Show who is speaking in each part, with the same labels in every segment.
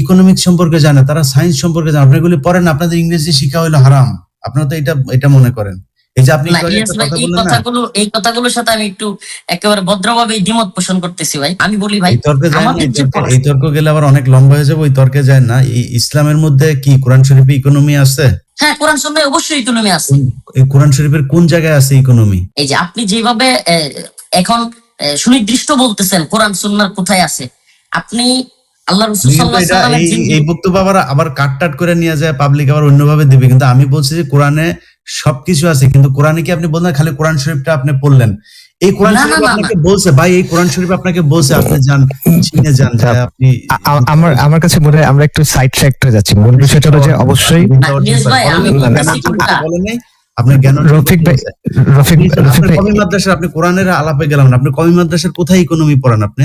Speaker 1: Economics সম্পর্কে জানে তারা সায়েন্স সম্পর্কে জানে আপনি এগুলি পড়েন আপনাদের ইংরেজি শিক্ষা হলো হারাম। আপনারা তো এটা এটা মনে করেন। এই যে আপনি
Speaker 2: কথাগুলো কথাগুলোর সাথে আমি একটু একেবারে ভদ্রভাবে দ্বিমত পোষণ করতেছি ভাই। আমি বলি ভাই
Speaker 1: তর্কে যায় না
Speaker 2: আমাদের
Speaker 1: এই
Speaker 2: যে
Speaker 1: তর্কে- এই তর্ক গেলে আবার অনেক লম্বা হয়ে যাবে ওই তর্কে যায় না। ইসলামের মধ্যে কি কোরআন শরীফে ইকোনমি আছে?
Speaker 2: হ্যাঁ কোরআন সন্ন্যায় অবশ্যই ইকোনমি আছে।
Speaker 1: এই কোরআন শরীফের কোন জায়গায় আছে ইকোনমি
Speaker 2: এই যে আপনি যেভাবে এখন সুনির্দিষ্ট বলতেছেন কোরআন সুন্নার কোথায় আছে। আপনি আল্লাহ রসুল
Speaker 1: এই বক্তব্য আবার আবার কাট টাট করে নিয়ে যায় পাবলিক আবার অন্যভাবে দিবে কিন্তু আমি বলছি যে কোরআনে সবকিছু আছে কিন্তু কোরআনে কি আপনি বললেন খালি কোরআন শরীফটা আপনি পড়লেন এই কোরআন শরীফ আপনাকে বলছে ভাই এই কোরআন শরীফ আপনাকে বলছে আপনি যান চিনে যান আপনি
Speaker 3: আমার আমার কাছে মনে হয় আমরা একটু সাইড ট্র্যাক হয়ে যাচ্ছি মূল বিষয়টা হলো যে অবশ্যই?
Speaker 1: আপনার জ্ঞান
Speaker 3: রফিক ভাই রফিক
Speaker 1: আপনি
Speaker 3: রফিক ভাই
Speaker 1: কমি মাদ্রাসার আপনি কোরআনের আলাপে গেলাম না আপনি কমি মাদ্রাসার কোথায় ইকোনমি পড়ান আপনি?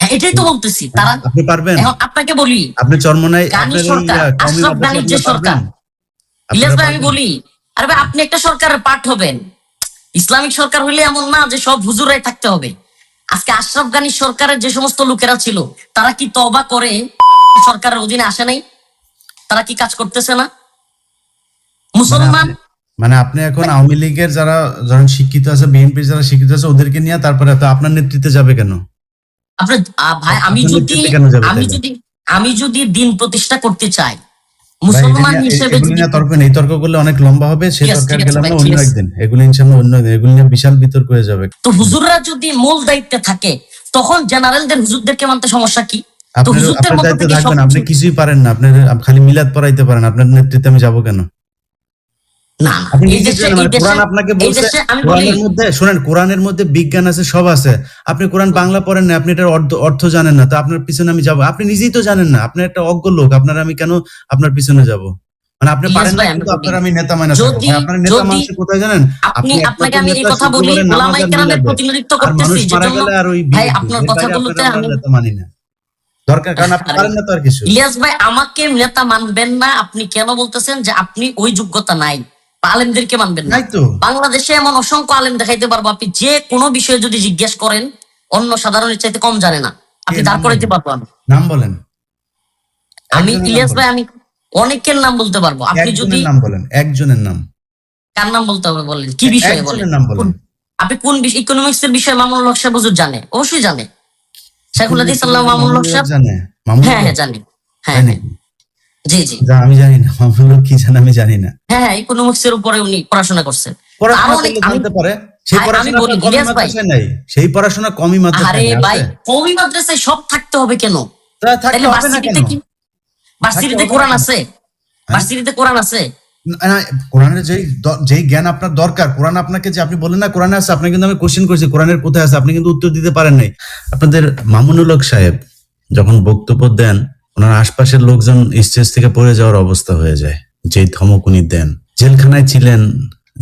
Speaker 2: হ্যাঁ এটাই তো বলতেছি। তারা
Speaker 1: আপনি পারবেন।
Speaker 2: আপনাকে বলি
Speaker 1: আপনি
Speaker 2: গানি সরকার, আশরাফ গানির যে সরকার। ইলিয়াস ভাই আমি বলি আরে ভাই আপনি একটা সরকারের হবেন। ইসলামিক সরকার হইলে এমন না যে সব হুজুরাই থাকতে হবে। আজকে আশরাফ গানির সরকারের যে সমস্ত লোকেরা ছিল তারা কি তবা করে সরকারের অধীনে আসে নাই? তারা কি কাজ করতেছে না? মুসলমান
Speaker 1: মানে আপনি এখন আওয়ামী লীগের যারা ধরেন শিক্ষিত আছে বিএনপির যারা শিক্ষিত আছে ওদেরকে নিয়ে তারপরে তো আপনার নেতৃত্বে যাবে কেন?
Speaker 2: আপনার ভাই আমি যদি আমি যদি আমি যদি দিন প্রতিষ্ঠা করতে চাই মুসলমান হিসেবে
Speaker 1: এগুলি
Speaker 2: যদি
Speaker 1: নিয়ে তর্ক নেই। তর্ক করলে অনেক লম্বা হবে সে তর্ক গেলাম না অন্য একদিন। এগুলি ইনশাল্লাহ অন্য একদিন এগুলি নিয়ে বিশাল বিতর্ক হয়ে যাবে।
Speaker 2: তো হুজুররা যদি মূল দায়িত্বে থাকে তখন জেনারেলদের হুজুরদেরকে মানতে সমস্যা কি?
Speaker 1: আপনি আপনার দায়িত্বে থাকবেন আপনি কিছুই পারেন না আপনি খালি মিলাদ পড়াইতে পারেন আপনার নেতৃত্বে আমি যাব কেন?
Speaker 2: না।
Speaker 1: মানে কোরআন আপনাকে
Speaker 2: এই
Speaker 1: বলছে
Speaker 2: দেশে
Speaker 1: কোরআনের মধ্যে শুনেন কোরআনের মধ্যে বিজ্ঞান আছে সব আছে। আপনি কোরআন বাংলা পড়েন না আপনি এটার অর্থ অর্থ জানেন না। তো আপনার পিছনে আমি যাব। আপনি নিজেই তো জানেন না আপনি একটা অজ্ঞ লোক আপনার আমি কেন আপনার পিছনে যাব? মানে আপনি পারেন না
Speaker 2: আমি
Speaker 1: কিন্তু আপনার আমি নেতা
Speaker 2: যদি-
Speaker 1: আপনার নেতা মানুষ কোথায় জানেন?
Speaker 2: আপনি
Speaker 1: আপনি
Speaker 2: আপনাকে আমি এই কথা বলি
Speaker 1: শুক্রবারে আর
Speaker 2: কেরামের প্রতিনিধিত্ব
Speaker 1: মানুষ
Speaker 2: করতেছি
Speaker 1: মারা
Speaker 2: যেজন্য
Speaker 1: গেলে আর ওই
Speaker 2: ভাই, আপনার কথাগুলোতে আমি-
Speaker 1: নেতা মানি না। দরকার কারণ আপনি পারেন না তো আর কিছু।
Speaker 2: ইলিয়াস ভাই আমাকে নেতা মানবেন না আপনি কেন বলতেছেন যে আপনি ওই যোগ্যতা নাই? আলেমদেরকে মানবেন না। বাংলাদেশে এমন অসংখ্য আলেম দেখাইতে পারব। আপনি যে কোনো বিষয়ে যদি জিজ্ঞেস করেন অন্য সাধারণের চাইতে কম জানে না। আপনি দাঁড় করাইতে পারব আমি।
Speaker 1: নাম বলেন।
Speaker 2: আমি ইলিয়াস ভাই আমি অনেকের নাম বলতে পারব। আপনি যদি
Speaker 1: নাম বলেন একজনের নাম।
Speaker 2: কার নাম বলতে হবে বলেন? কি বিষয়ে বলেন?
Speaker 1: নাম বলেন।
Speaker 2: আপনি কোন ইকোনমিক্স এর বিষয়ে মামুনুল হক সাহেব হুজুর জানে? অবশ্যই জানে। শেখুল হাদিস আল্লাহ মামুনুল হক সাহেব?
Speaker 1: জানে।
Speaker 2: হ্যাঁ হ্যাঁ? জানি। হ্যাঁ হ্যাঁ।
Speaker 1: নাকি?
Speaker 2: জি জি।
Speaker 1: আমি জানি না মামুনুল কি জানে আমি জানি না।
Speaker 2: হ্যাঁ হ্যাঁ ইকোনমিক্স এর উপরে উনি পড়াশোনা করছেন।
Speaker 1: জানতে পারে সেই
Speaker 2: আমি
Speaker 1: পড়াশোনা
Speaker 2: বলি,
Speaker 1: কমই
Speaker 2: ইলিয়াস ভাই।
Speaker 1: নাই সেই পড়াশোনা কমই
Speaker 2: আরে
Speaker 1: মাদ্রাসায়
Speaker 2: ভাই
Speaker 1: আছে?
Speaker 2: কমি মাদ্রাসায় সব থাকতে হবে কেন? তাহলে ভার্সিটিতে কি ভার্সিটিতে কোরআন আছে? ভার্সিটিতে কোরআন আছে?
Speaker 1: কোরআনের যেই জ্ঞান আপনার দরকার কোরআন আপনাকে যে আপনি বলেন না কোরআনে আছে আপনি কিন্তু আমি কোশ্চেন করছি কোরআনের কোথায় আছে আপনি কিন্তু উত্তর দিতে পারেন নাই। আপনাদের মামুনুল হক সাহেব যখন বক্তব্য দেন ওনার আশপাশের লোকজন স্টেজ থেকে পড়ে যাওয়ার অবস্থা হয়ে যায়। যেই ধমক উনি দেন। জেলখানায় ছিলেন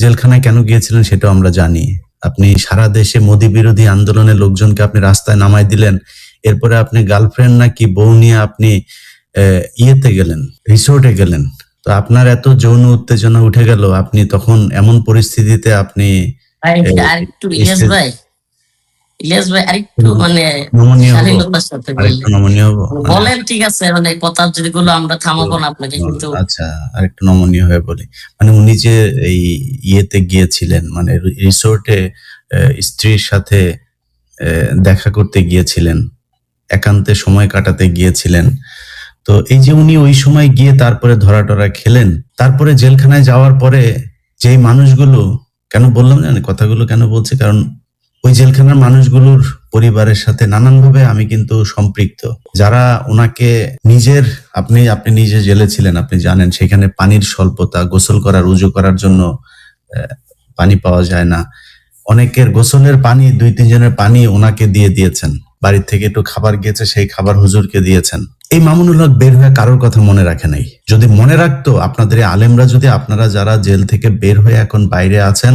Speaker 1: জেলখানায় কেন গিয়েছিলেন সেটাও আমরা জানি। আপনি সারা দেশে মোদী বিরোধী আন্দোলনের লোকজনকে আপনি রাস্তায় নামাই দিলেন। এরপরে আপনি গার্লফ্রেন্ড নাকি বউ নিয়ে আপনি ইয়েতে গেলেন রিসোর্টে গেলেন। তো আপনার এত যৌন উত্তেজনা উঠে গেল আপনি তখন এমন পরিস্থিতিতে আপনি
Speaker 2: ভাই ইলিয়াস ভাই আরেকটু মানে শালীনতার সাথে
Speaker 1: মানে-
Speaker 2: বলেন ঠিক আছে মানে কথা যদি গুলো আমরা থামাবো না আপনাকে কিন্তু।
Speaker 1: আচ্ছা আরেকটু নমনীয় হয়ে বলি। মানে উনি যে এই ইয়েতে গিয়েছিলেন মানে রিসোর্টে স্ত্রীর সাথে দেখা করতে গিয়েছিলেন একান্তে সময় কাটাতে গিয়েছিলেন তো এই যে উনি ওই সময় গিয়ে তারপরে ধরা টরা খেলেন তারপরে জেলখানায় যাওয়ার পরে যেই মানুষগুলো কেন বললাম জানেন কথাগুলো কেন বলছি কারণ ওই জেলখানার মানুষগুলোর পরিবারের সাথে নানানভাবে আমি কিন্তু সম্পৃক্ত। যারা ওনাকে নিজের, আপনি আপনি নিজে জেলে ছিলেন, আপনি জানেন, সেখানে পানির স্বল্পতা, গোসল করার, উজু করার জন্য পানি পাওয়া যায় না। অনেকের গোসলের পানি, দুই, তিনজনের পানি ওনাকে দিয়ে দিয়েছেন। বাড়ির থেকে একটু খাবার গিয়েছে সেই খাবার হুজুরকে দিয়েছেন। এই মামুনুল হক বের হয়ে কারোর কথা মনে রাখে নাই। যদি মনে রাখতো, আপনাদের আলেমরা, যদি আপনারা যারা জেল থেকে বের হয়ে এখন বাইরে আছেন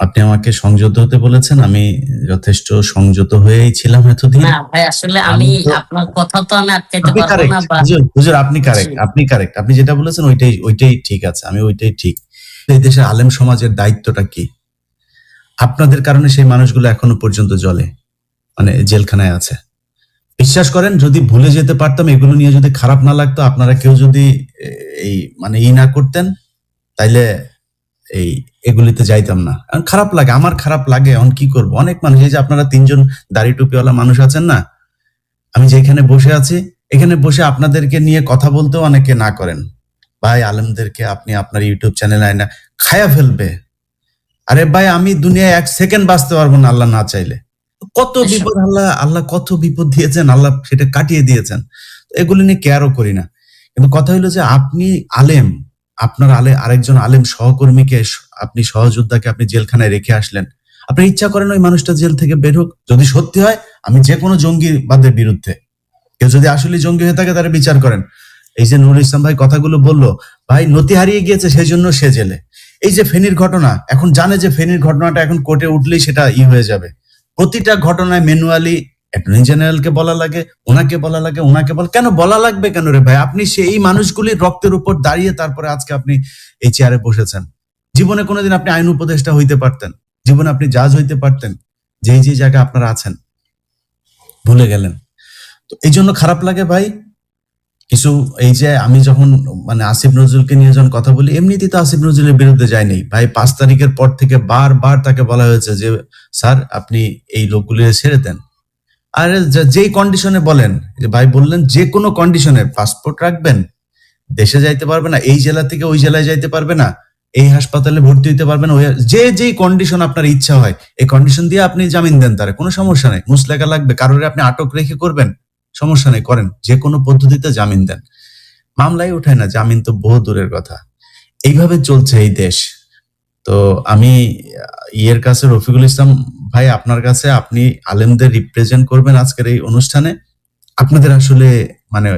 Speaker 1: আপনি আমাকে সংযত হতে বলেছেন আমি যথেষ্ট সংযত হয়েই ছিলাম এতদিন।
Speaker 2: না ভাই আসলে আমি আপনার কথা তো আমি আটকাইতে পারব না
Speaker 1: হুজুর আপনি কারেক্ট আপনি কারেক্ট আপনি যেটা বলেছেন ওইটাই ওইটাই ঠিক আছে আমি ওইটাই ঠিক। এই দেশের আলেম সমাজের দায়িত্বটা কি? আপনাদের কারণে সেই মানুষগুলো এখনও পর্যন্ত জলে মানে জেলখানায় আছে। বিশ্বাস করেন যদি ভুলে যেতে পারতাম এগুলো নিয়ে যদি খারাপ না লাগতো আপনারা কেউ যদি এই মানে ই না করতেন তাইলে এই এগুলিতে যাইতাম না। খারাপ লাগে আমার খারাপ লাগে এখন কি করব? অনেক মানুষ এই যে আপনারা তিনজন দাড়ি টুপিওয়ালা মানুষ আছেন না? আমি যেখানে বসে আছি এখানে বসে আপনাদেরকে নিয়ে কথা বলতেও অনেকে না করেন। ভাই আলেমদেরকে আপনি আপনার ইউটিউব চ্যানেল আয় না খায়া ফেলবে। আরে ভাই আমি দুনিয়ায় এক সেকেন্ড বাঁচতে পারব না আল্লাহ না চাইলে। কত বিপদ আল্লাহ আল্লাহ কত বিপদ দিয়েছেন আল্লাহ সেটা কাটিয়ে দিয়েছেন। এগুলি নিয়ে কেয়ারও করি না। কিন্তু কথা হলো যে আপনি আলেম আপনার আলে, আরেকজন আলেম সহকর্মীকে আপনি সহযোদ্ধাকে আপনি জেলখানায় রেখে আসলেন। আপনি ইচ্ছা করেন ওই মানুষটা জেল থেকে বের হোক। যদি সত্যি হয়, আমি যে কোনো জঙ্গিবাদের বিরুদ্ধে। কেউ যদি আসলে জঙ্গি হয়ে থাকে, তারা বিচার করেন। এই যে নুরুল ইসলাম ভাই কথাগুলো বলল, ভাই নতি হারিয়ে গিয়েছে, সেই জন্য সে জেলে। এই যে ফেনীর ঘটনা, এখন জানে যে ফেনীর ঘটনাটা এখন কোর্টে উঠলেই সেটা ই হয়ে যাবে। প্রতিটা ঘটনায় ম্যানুয়ালি অ্যাটর্নি জেনারেলকে বলা লাগে, ওনাকে বলা লাগে, ওনাকে বলা, কেন বলা লাগবে কেন রে ভাই? আপনি সেই মানুষগুলির রক্তের উপর দাঁড়িয়ে তারপরে আজকে আপনি এই চেয়ারে বসেছেন। জীবনে কোনোদিন আপনি আইন উপদেষ্টা হইতে পারতেন। জীবনে আপনি জাজ হইতে পারতেন। যেই যে জায়গায় আপনারা আছেন। ভুলে গেলেন। তো এই জন্য খারাপ লাগে ভাই। কিছু এই যে আমি যখন মানে আসিফ নজরুলকে নিয়ে যখন কথা বলি, এমনিতেই তো আসিফ নজরুলের বিরুদ্ধে যায়নি ভাই, পাঁচ তারিখের পর থেকে বারবার তাকে বলা হয়েছে যে, স্যার, আপনি এই লোকগুলি ছেড়ে দেন। আর যেই কন্ডিশনে বলেন, যে ভাই বললেন যে কোনো কন্ডিশনে পাসপোর্ট রাখবেন, দেশে যাইতে পারবে না, এই জেলা থেকে ওই জেলায় যাইতে পারবে না, এই হাসপাতালে ভর্তি হইতে পারবে না যে যেই কন্ডিশন আপনার ইচ্ছা হয়, এই কন্ডিশন দিয়ে আপনি জামিন দেন তারে, কোনো সমস্যা নেই, মুসলেখা লাগবে, কারোর আপনি আটক রেখে করবেন, সমস্যা নেই, করেন, যে কোনো পদ্ধতিতে জামিন দেন। মামলাই উঠায় না, জামিন তো বহু দূরের কথা। এইভাবে চলছে এই দেশ। তো আমি ইয়ের কাছে রফিকুল ইসলাম ভাই আপনার কাছে আপনি আলেমদের রিপ্রেজেন্ট করবেন আজকের এই অনুষ্ঠানে। আপনাদের আসলে মানে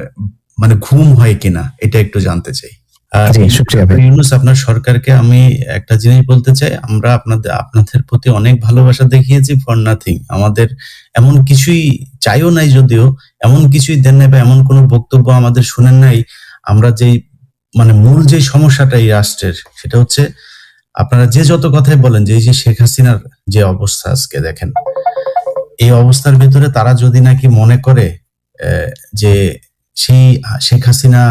Speaker 1: মানে ঘুম হয় কিনা এটা একটু জানতে চাই। ইউনুস আপনার সরকারকে আমি একটা জিনিস বলতে চাই আমরা আপনাদের আপনাদের প্রতি অনেক ভালোবাসা দেখিয়েছি ফর নাথিং আমাদের এমন কিছুই চাইও নাই যদিও এমন কিছুই দেন নাই বা এমন কোনো বক্তব্য আমাদের শুনেন নাই। আমরা যেই মানে মূল যে সমস্যাটা এই রাষ্ট্রের সেটা হচ্ছে আপনারা যে যত কথাই বলেন, যে এই যে শেখ হাসিনার যে অবস্থা আজকে দেখেন, এই অবস্থার ভিতরে তারা যদি নাকি মনে করে যে সেই শেখ হাসিনা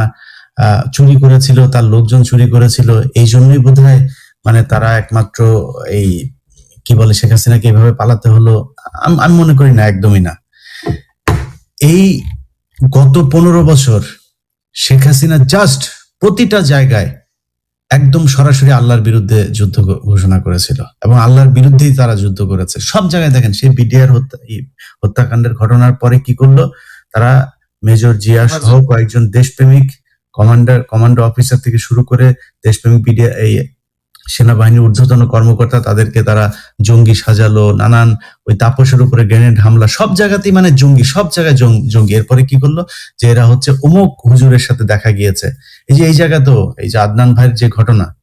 Speaker 1: চুরি করেছিল, তার লোকজন চুরি করেছিল, এই জন্যই বোধহয় মানে তারা একমাত্র এই কি বলে শেখ হাসিনাকে এভাবে পালাতে হলো, আমি মনে করি না, একদমই না। এই গত পনেরো বছর শেখ হাসিনা জাস্ট প্রতিটা জায়গায় একদম সরাসরি আল্লাহর বিরুদ্ধে যুদ্ধ ঘোষণা করেছিল এবং আল্লাহর বিরুদ্ধেই তারা যুদ্ধ করেছে। সব জায়গায় দেখেন সেই বিডিআর হত্যা হত্যাকাণ্ডের ঘটনার পরে কি করল? তারা মেজর জিয়া সহ কয়েকজন দেশপ্রেমিক কমান্ডার কমান্ডো অফিসার থেকে শুরু করে দেশপ্রেমিক বিডিআর এই সেনাবাহিনীর ঊর্ধ্বতন কর্মকর্তা, তাদেরকে তারা জঙ্গি সাজালো, নানান ওই তাপসের উপরে গ্রেনেড হামলা, সব জায়গাতেই মানে জঙ্গি, সব জায়গায় জঙ্গি। এরপরে কি করল? যে এরা হচ্ছে অমুক হুজুরের সাথে দেখা গিয়েছে। এই যে এই জায়গা তো, এই যে আদনান ভাইয়ের যে ঘটনা।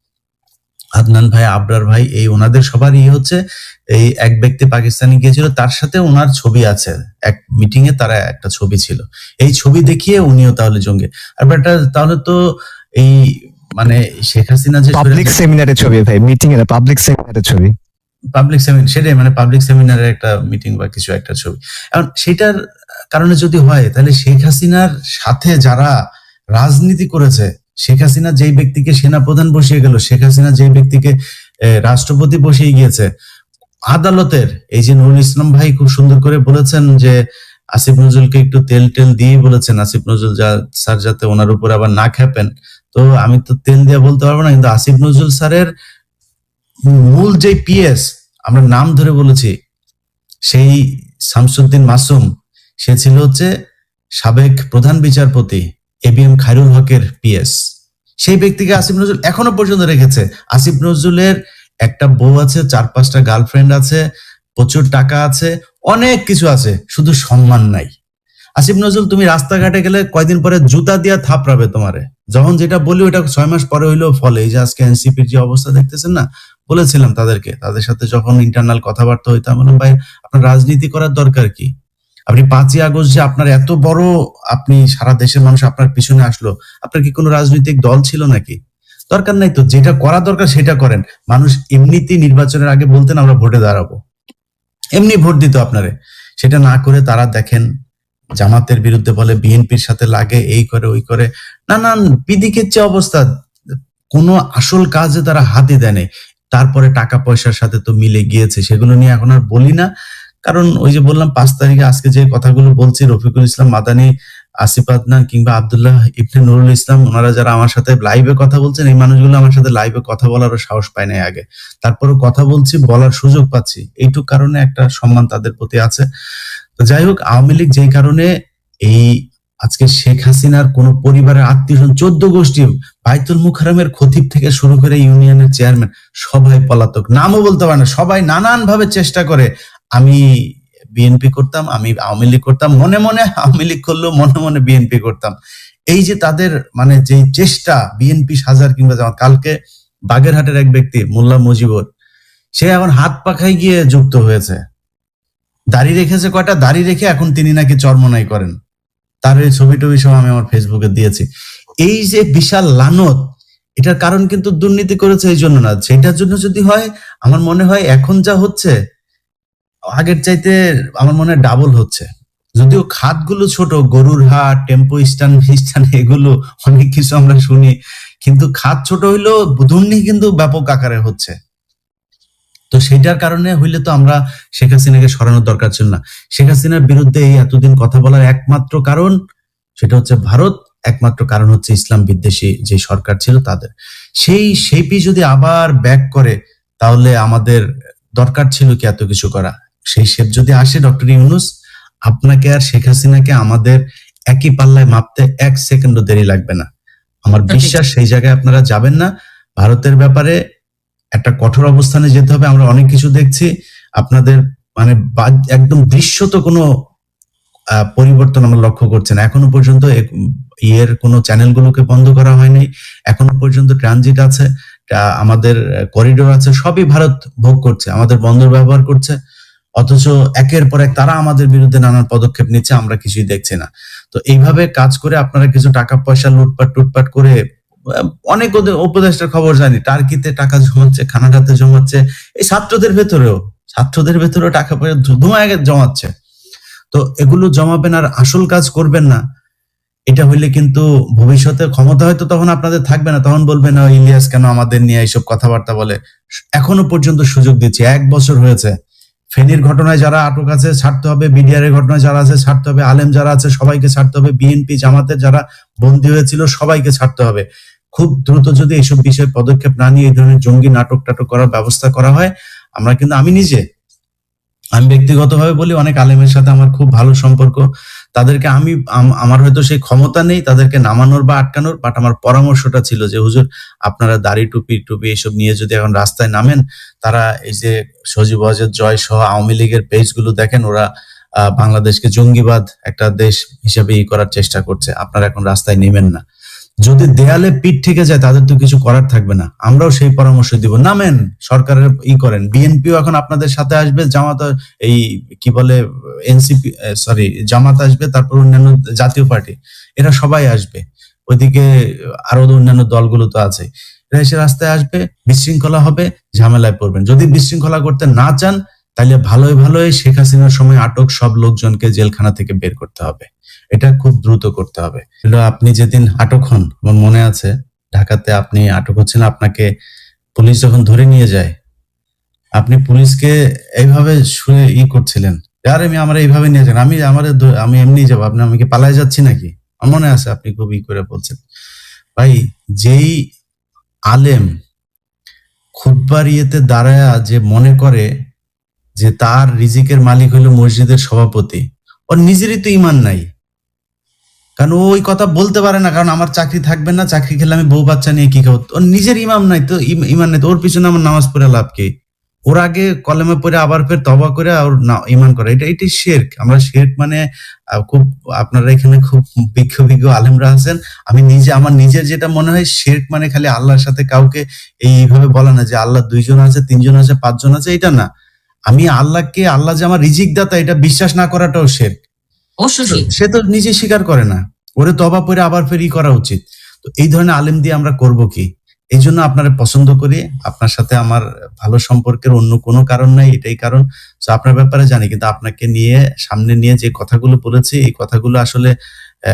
Speaker 1: আদনান ভাই, আবরার ভাই, এই ওনাদের সবার সবারই হচ্ছে এই এক ব্যক্তি পাকিস্তানে গিয়েছিল, তার সাথে ওনার ছবি আছে। এক মিটিং এ তারা একটা ছবি ছিল। এই ছবি দেখিয়ে উনিও তাহলে জঙ্গি। আর বেটা তাহলে তো এই মানে শেখ হাসিনা যে
Speaker 3: পাবলিক সেমিনারের ছবি ভাই মিটিং এর পাবলিক সেমিনারের ছবি।
Speaker 1: পাবলিক সেমিনার সেটাই মানে পাবলিক সেমিনারের একটা মিটিং বা কিছু একটা ছবি। এখন সেটার কারণে যদি হয় তাহলে শেখ হাসিনার সাথে যারা রাজনীতি করেছে শেখ হাসিনা যেই ব্যক্তিকে সেনাপ্রধান বসিয়ে গেল শেখ হাসিনা যেই ব্যক্তিকে রাষ্ট্রপতি বসিয়ে গিয়েছে আদালতের এই যে নুরুল ইসলাম ভাই খুব সুন্দর করে বলেছেন যে আসিফ নজরুলকে একটু তেল টেল দিয়ে বলেছেন আসিফ নজরুল যা স্যার যাতে ওনার উপর আবার না খেপেন তো আমি তো তেল দিয়ে বলতে পারব না, কিন্তু আসিফ নজরুল স্যারের মূল যে পিএস আমরা নাম ধরে বলেছি, সেই শামসুদ্দিন মাসুম, সে ছিল হচ্ছে সাবেক প্রধান বিচারপতি এ বি এম খায়রুল হকের পিএস সেই ব্যক্তিকে আসিফ নজরুল এখনও পর্যন্ত রেখেছে। আসিফ নজরুলের একটা বউ আছে, চার পাঁচটা গার্লফ্রেন্ড আছে, প্রচুর টাকা আছে, অনেক কিছু আছে, শুধু সম্মান নাই। আসিফ নজরুল, তুমি রাস্তাঘাটে গেলে কয়দিন পরে জুতা দিয়া থাপড়াবে তোমারে। যখন যেটা বলি ওটা ছয় মাস পরে হইলেও ফলে। এই যে আজকে এনসিপির যে অবস্থা দেখতেছেন না, বলেছিলাম তাদেরকে, তাদের সাথে যখন ইন্টারনাল কথাবার্তা হইতাম বললাম, ভাই, আপনার রাজনীতি করার দরকার কি? আপনি পাঁচই আগস্ট যে আপনার এত বড় আপনি সারা দেশের মানুষ আপনার পিছনে আসলো, আপনার কি কোনো রাজনৈতিক দল ছিল নাকি? দরকার নাই তো, যেটা করা দরকার সেটা করেন। মানুষ এমনিতেই নির্বাচনের আগে বলতেন, আমরা ভোটে দাঁড়াবো। এমনি ভোট দিত আপনারে। সেটা না করে তারা দেখেন জামাতের বিরুদ্ধে বলে, বিএনপির সাথে লাগে, এই করে, ওই করে। নানান পিদিকের যে অবস্থা। কোনো আসল কাজে তারা হাতে দেয় তারপরে টাকা পয়সার সাথে তো মিলে গিয়েছে। সেগুলো নিয়ে এখন আর বলি না। কারণ ওই যে বললাম, পাঁচ তারিখে আজকে যে কথাগুলো বলছি, রফিকুল ইসলাম মাদানি, আসিফ আদনান কিংবা আবদুল্লাহ ইবনে নুরুল ইসলাম, ওনারা যারা আমার সাথে লাইভে কথা বলছেন, এই মানুষগুলো আমার সাথে লাইভে কথা বলারও সাহস পায় নাই আগে। তারপরে কথা বলছি, বলার সুযোগ পাচ্ছি। এইটুক কারণে একটা সম্মান তাদের প্রতি আছে। যাই হোক, আওয়ামী লীগ যেই কারণে এই আজকে শেখ হাসিনার কোন পরিবারের আত্মীয় চোদ্দ গোষ্ঠী, বাইতুল মুখারমের খতিব থেকে শুরু করে ইউনিয়নের চেয়ারম্যান, সবাই পলাতক। নামও বলতে পারে না, সবাই নানান ভাবে চেষ্টা করে। আমি বিএনপি করতাম, আমি আওয়ামী লীগ করতাম, মনে মনে আওয়ামী লীগ করলেও মনে মনে বিএনপি করতাম। এই যে তাদের মানে যে চেষ্টা, বিএনপি সাজার কিংবা জামাত, কালকে বাগেরহাটের এক ব্যক্তি, মোল্লা মুজিবুর, সে এখন হাত পাখায় গিয়ে যুক্ত হয়েছে। দাড়ি রেখেছে কয়টা? দাড়ি রেখে এখন তিনি নাকি চর্মনাই করেন। তার এই ছবি টবি সব আমি আমার ফেসবুকে দিয়েছি। এই যে বিশাল লানত, এটার কারণ কিন্তু দুর্নীতি করেছে এই জন্য না। সেটার জন্য যদি হয়, আমার মনে হয় এখন যা হচ্ছে, আগের চাইতে আমার মনে হয় ডাবল হচ্ছে। যদিও খাতগুলো ছোট, গরুর হাট, টেম্পো স্ট্যান্ড স্ট্যান্ড এগুলো অনেক কিছু আমরা শুনি। কিন্তু খাত ছোট হইলেও দুর্নীতি কিন্তু ব্যাপক আকারে হচ্ছে। তো সেটার কারণে হইলে তো আমরা শেখ হাসিনাকে সরানোর দরকার ছিল না। শেখ হাসিনার বিরুদ্ধে এই এতদিন কথা বলার একমাত্র কারণ সেটা হচ্ছে ভারত একমাত্র কারণ হচ্ছে ইসলাম বিদ্বেষী যে সরকার ছিল তাদের। সেই সেইপি যদি আবার ব্যাক করে তাহলে আমাদের দরকার ছিল কি এত কিছু করা। সেই শেপ যদি আসে ডক্টর ইউনুস আপনাকে আর শেখ হাসিনাকে আমাদের একই পাল্লায় মাপতে এক সেকেন্ডও দেরি লাগবে না। আমার বিশ্বাস সেই জায়গায় আপনারা যাবেন না। ভারতের ব্যাপারে একটা কঠোর অবস্থানে যেতে হবে, আমরা অনেক কিছু দেখছি। আপনাদের মানে একদম দৃশ্যত কোনো পরিবর্তন আমরা লক্ষ্য করছি না। এখনও পর্যন্ত ইয়ের কোনো চ্যানেলগুলোকে বন্ধ করা হয়নি। এখনও পর্যন্ত ট্রানজিট আছে আমাদের করিডোর আছে, সবই ভারত ভোগ করছে, আমাদের বন্দর ব্যবহার করছে। অথচ একের পর এক তারা আমাদের বিরুদ্ধে নানান পদক্ষেপ নিচ্ছে, আমরা কিছুই দেখছি না। তো এইভাবে কাজ করে আপনারা কিছু টাকা পয়সা লুটপাট টুটপাট করে অনেক ওদের উপদেষ্টার খবর জানি টার্কিতে টাকা জমাচ্ছে কানাডাতে জমাচ্ছে এই ছাত্রদের ভেতরেও ছাত্রদের ভেতরেও টাকা পয়সা ধুমায় জমাচ্ছে। তো এগুলো জমাবেন আর আসল কাজ করবেন না। এটা হইলে কিন্তু ভবিষ্যতে ক্ষমতা হয়তো তখন আপনাদের থাকবে না তখন বলবেন "ও, ইলিয়াস কেন আমাদের নিয়ে এইসব কথাবার্তা বলে? এখনও পর্যন্ত সুযোগ দিচ্ছি এক বছর হয়েছে। ফেনীর ঘটনায় যারা আটক আছে ছাড়তে হবে বিডিআর এর ঘটনায় যারা আছে ছাড়তে হবে আলেম যারা আছে সবাইকে ছাড়তে হবে বিএনপি জামাতের যারা বন্দী হয়েছিল সবাইকে ছাড়তে হবে। খুব দ্রুত যদি এইসব বিষয়ে পদক্ষেপ না নিয়ে এই ধরনের জঙ্গি নাটক টাটক করার ব্যবস্থা করা হয়, আমরা কিন্তু, আমি নিজে, আমি ব্যক্তিগতভাবে বলি, অনেক আলেমের সাথে আমার খুব ভালো সম্পর্ক। তাদেরকে আমি, আম- আমার হয়তো সেই ক্ষমতা নেই, তাদেরকে নামানোর বা আটকানোর বাট আমার পরামর্শটা ছিল যে, হুজুর, আপনারা দাড়ি টুপি টুপি এসব নিয়ে যদি এখন রাস্তায় নামেন, তারা এই যে সজীব ওয়াজেদ, জয় সহ আওয়ামী লীগের পেজগুলো দেখেন, ওরা বাংলাদেশকে জঙ্গিবাদ একটা দেশ হিসেবে ই করার চেষ্টা করছে। আপনারা এখন রাস্তায় নেমেন না। যদি দেয়ালে পিঠ থেকে যায়, তাদের তো কিছু করার থাকবে না। আমরাও সেই পরামর্শ দিব। নামেন, সরকারের ই করেন। বিএনপিও এখন আপনাদের সাথে আসবে, জামাত, এই কি বলে, এনসিপি সরি, জামাত আসবে, তারপর অন্যান্য জাতীয় পার্টি, এরা সবাই আসবে। ওইদিকে আরও অন্যান্য দলগুলো তো আছে। এরা এসে রাস্তায় আসবে, বিশৃঙ্খলা হবে, ঝামেলায় পড়বেন। যদি বিশৃঙ্খলা করতে না চান তাহলে ভালোই ভালোই শেখ হাসিনার সময় আটক সব লোকজনকে জেলখানা থেকে বের করতে হবে। এটা খুব দ্রুত করতে হবে। আপনি যেদিন আটক হন, আমার মনে আছে, ঢাকাতে আপনি আটক হচ্ছেন, আপনাকে পুলিশ যখন ধরে নিয়ে যায়, আপনি পুলিশকে এইভাবে শুয়ে ই করছিলেন, আর আমি, আমরা এইভাবে নিয়ে যান, আমি, আমার আমি এমনি যাব, আপনি আমাকে পালায় যাচ্ছি নাকি? আমার মনে আছে আপনি খুব ই করে বলছেন। ভাই, যেই আলেম খুববার ইয়েতে দাঁড়ায় যে মনে করে যে তার রিজিকের মালিক হলো মসজিদের সভাপতি। ওর নিজেরই তো ইমান নাই। কারণ ওই কথা বলতে পারে না, কারণ আমার চাকরি থাকবে না, চাকরি খেলে আমি বউ বাচ্চা নিয়ে কি খাব? ওর নিজের ইমাম নাই তো ইমান নাই তো, ওর পিছনে আমার নামাজ পড়ে লাভ কি? ওর আগে কলেমে পড়ে আবার ফের তবা করে আর ইমান করে। এটা এটাই শেরক আমরা শেরক মানে খুব আপনারা এখানে খুব বিজ্ঞ বিজ্ঞ আলেমরা আছেন। আমি নিজে আমার নিজের যেটা মনে হয় শেরক মানে খালি আল্লাহর সাথে কাউকে এইভাবে বলা না যে আল্লাহ দুইজন আছে, তিনজন আছে, পাঁচজন আছে, এটা না। আমি আল্লাহকে আল্লাহ যে আমার রিজিক দাতা এটা বিশ্বাস না করাটাও শের
Speaker 2: অবশ্যই।
Speaker 1: সে তো নিজে স্বীকার করে না। ওরে তবা পরে আবার ফের করা উচিত। তো এই ধরনের আলেম দিয়ে আমরা করব কি? এই জন্য আপনারা পছন্দ করি। আপনার সাথে আমার ভালো সম্পর্কের অন্য কোনো কারণ নাই এটাই কারণ। তো আপনার ব্যাপারে জানি কিন্তু আপনাকে নিয়ে সামনে নিয়ে যে কথাগুলো বলেছি এই কথাগুলো আসলে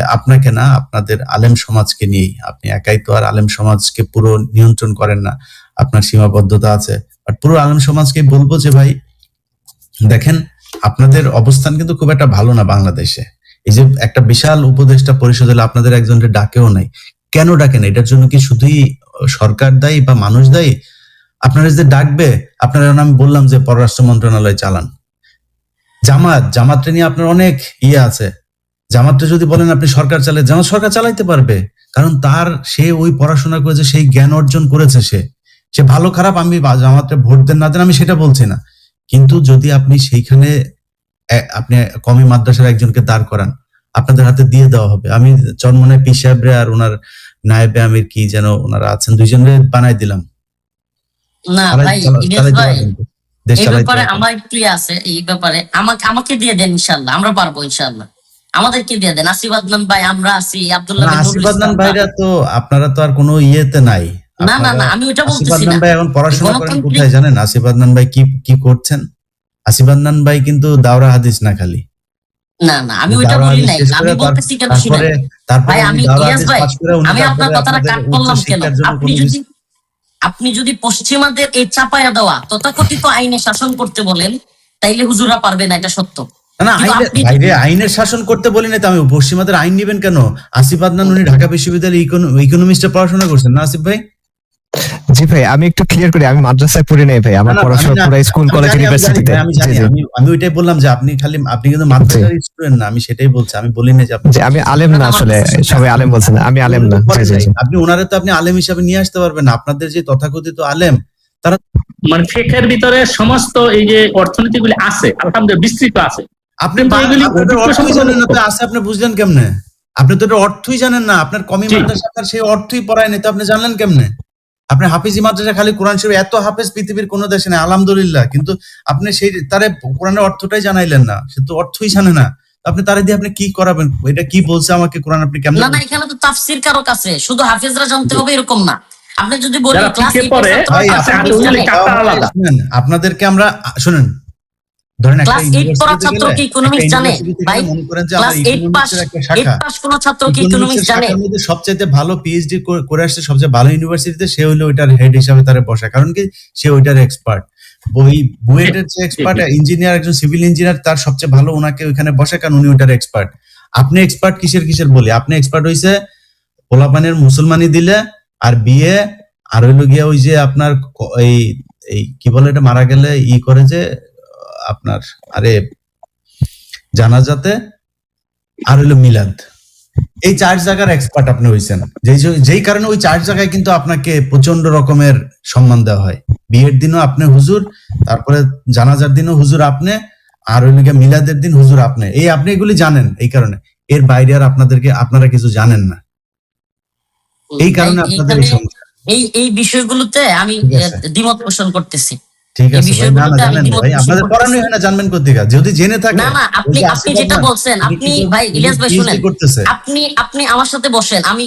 Speaker 1: আপনাকে না আপনাদের আলেম সমাজকে নিয়েই। আপনি একাই তো আর আলেম সমাজকে পুরো নিয়ন্ত্রণ করেন না। আপনার সীমাবদ্ধতা আছে। বাট পুরো আলেম সমাজকে বলব যে ভাই দেখেন, আপনাদের অবস্থান কিন্তু খুব একটা ভালো না বাংলাদেশে। এই যে একটা বিশাল উপদেষ্টা পরিষদ হলে আপনাদের একজনের ডাকেও নাই। কেন ডাকেন এটার জন্য কি শুধুই সরকার দায়ী বা মানুষ দায়ী? আপনারা যে ডাকবে, আপনারা আমি বললাম যে পররাষ্ট্র মন্ত্রণালয় চালান। জামাত, জামাতটা নিয়ে আপনার অনেক ইয়ে আছে। জামাতটা যদি বলেন আপনি সরকার চালাই জামাত সরকার চালাইতে পারবে। কারণ তার, সে ওই পড়াশোনা করেছে, সেই জ্ঞান অর্জন করেছে সে। সে ভালো খারাপ, আমি জামাতটা ভোট দেন না দেন আমি সেটা বলছি না। কিন্তু যদি আপনি সেইখানে আপনি কমি মাদ্রাসার একজনকে দাঁড় করান আপনাদের হাতে দিয়ে দেওয়া হবে। আমি চরমনে পি সাহেবরে আর ওনার নায়েবে আমির কি যেন ওনারা আছেন দুইজনরে বানাই দিলাম।
Speaker 2: না ভাই এই ব্যাপারে আমার একটু আছে এই ব্যাপারে? আমাকে আমাকে দিয়ে দেন ইনশাল্লাহ আমরা পারব ইনশাল্লাহ আমাদেরকে দিয়ে দেন। আসিফ আদনান ভাই আমরা আছি আব্দুল্লাহ
Speaker 1: আসিফ আদনান ভাইরা তো আপনারা তো আর কোনো ইয়েতে নাই।
Speaker 2: না না না আমি ওটা বলতেছি না।
Speaker 1: ভাই এখন পড়াশোনা করেন কোথায় জানেন? আসিফ আদনান ভাই কি কি করছেন? আসিফ আদনান ভাই কিন্তু দাওরা হাদিস না খালি।
Speaker 2: না না আমি
Speaker 1: দাওরা
Speaker 2: বলি নাই। আমি বলতেছি কেন শুনেন ভাই, আমি
Speaker 1: হাদিস
Speaker 2: ভাই, আমি আপনার কথাটা কাট করলাম কেন? আপনি যদি আপনি যদি পশ্চিমাদের এই চাপায়া দেওয়া তথাকথিত আইনে শাসন করতে বলেন তাইলে হুজুরা পারবে না এটা সত্য।
Speaker 1: না, না
Speaker 2: কিন্তু
Speaker 1: আইনের শাসন করতে বলি না তো আমি পশ্চিমাদের আইন নিবেন কেন? আসিফ আদনান উনি ঢাকা বিশ্ববিদ্যালয়ে ইকোনমিক্সে পড়াশোনা করছেন না আসিফ ভাই?
Speaker 3: জি ভাই আমি একটু ক্লিয়ার করি আমি মাদ্রাসায় পড়ি নাই ভাই আমার পড়াশোনা
Speaker 1: আমি
Speaker 3: পুরো স্কুল কলেজ ইউনিভার্সিটিতে
Speaker 1: আমি জানি, আমি ওইটাই বললাম যে আপনি খালি আপনি কিন্তু মাদ্রাসার স্টুডেন্ট না আমি সেটাই বলছি আমি বলি না যে আপনি
Speaker 3: যে আমি আলেম না আসলে সবাই আলেম বলছেন আমি আলেম না। জি জি
Speaker 1: আপনি ওনারে তো আপনি আলেম হিসাবে নিয়ে আসতে পারবেন না আপনাদের যে তথাকথিত আলেম তারা
Speaker 4: মানে ফেকের ভিতরে সমস্ত এই যে অর্থনীতিগুলি আছে আলহামদুলিল্লাহ বিস্তৃত আছে।
Speaker 1: আপনি
Speaker 4: এগুলি
Speaker 1: আপনার তো
Speaker 4: অভিজ্ঞ
Speaker 1: অর্থই জানেন না তো আছে আপনি বুঝলেন কেমনে? আপনি তো অর্থই জানেন না আপনার কমি। মাদ্রাসা সেই অর্থই পড়ায় নাই তো আপনি জানলেন কেমনে? আপনি হাফিজি মাদ্রাসা খালি কোরআন শরীফ এত হাফেজ পৃথিবীর কোনো দেশে নেই আলহামদুলিল্লাহ। কিন্তু আপনি সেই তারে কোরআনের অর্থটাই জানাইলেন না। সে তো অর্থই জানে না। আপনি তারে দিয়ে আপনি কি করাবেন? এটা কি বলছে আমাকে কোরআন আপনি কেমন
Speaker 2: না না এখানে তো তাফসীর কারক আছে। শুধু হাফেজরা জানতে হবে এরকম না। আপনি যদি বলেন ক্লাস
Speaker 4: আচ্ছা, কাটা আলাদা।
Speaker 1: আপনাদেরকে আমরা শুনেন ধরেন একটা
Speaker 2: ক্লাস এইট পড়া ছাত্র কি ইকোনমিক্স জানে? ভাই ক্লাস
Speaker 1: আমার
Speaker 2: এইট পাস
Speaker 1: ইকোনমিক্সের একটা
Speaker 2: এইট
Speaker 1: শাখা
Speaker 2: পাস কোন ছাত্র কি ইকোনমিক্স জানে?
Speaker 1: সবচাইতে ভালো পিএইচডি করে আসছে সবচেয়ে ভালো ইউনিভার্সিটিতে সে হলো ওইটার হেড হিসাবে তারা বসা কারণ কি? সে ওইটার এক্সপার্ট বই বুয়েটের যে এক্সপার্ট ইঞ্জিনিয়ার একজন সিভিল ইঞ্জিনিয়ার তার সবচেয়ে ভালো ওনাকে ওইখানে বসে কারণ উনি ওইটার এক্সপার্ট আপনি এক্সপার্ট কিসের কিসের বলি? আপনি এক্সপার্ট হইছে পোলাপানের মুসলমানি দিলে আর বিয়ে আর হইল গিয়া ওই যে আপনার এই এই কি বলে এটা মারা গেলে ই করে যে আপনার আরে জানাজাতে আর হলো মিলাদ। এই চার জায়গার এক্সপার্ট আপনি হয়েছেন যেই যেই কারণে ওই চার জায়গায় কিন্তু আপনাকে প্রচণ্ড রকমের সম্মান দেওয়া হয়। বিয়ের দিনও আপনি হুজুর তারপরে জানাজার দিনও হুজুর আপনি আর ওই লিগে মিলাদের দিন হুজুর আপনি। এই আপনি এগুলি জানেন এই কারণে। এর বাইরে আর আপনাদেরকে আপনারা কিছু জানেন না। এই কারণে আপনাদের এই
Speaker 2: এই বিষয়গুলোতে আমি দ্বিমত পোষণ করতেছি।
Speaker 1: ঠিক আছে ভাই না না জানেন ভাই আপনাদের। পড়ানোই হয় না জানবেন কোথেকে যদি জেনে থাকে
Speaker 2: না না আপনি আপনি যেটা বলছেন আপনি ভাই ইলিয়াস ভাই শুনেন। আপনি আপনি আমার সাথে বসেন আমি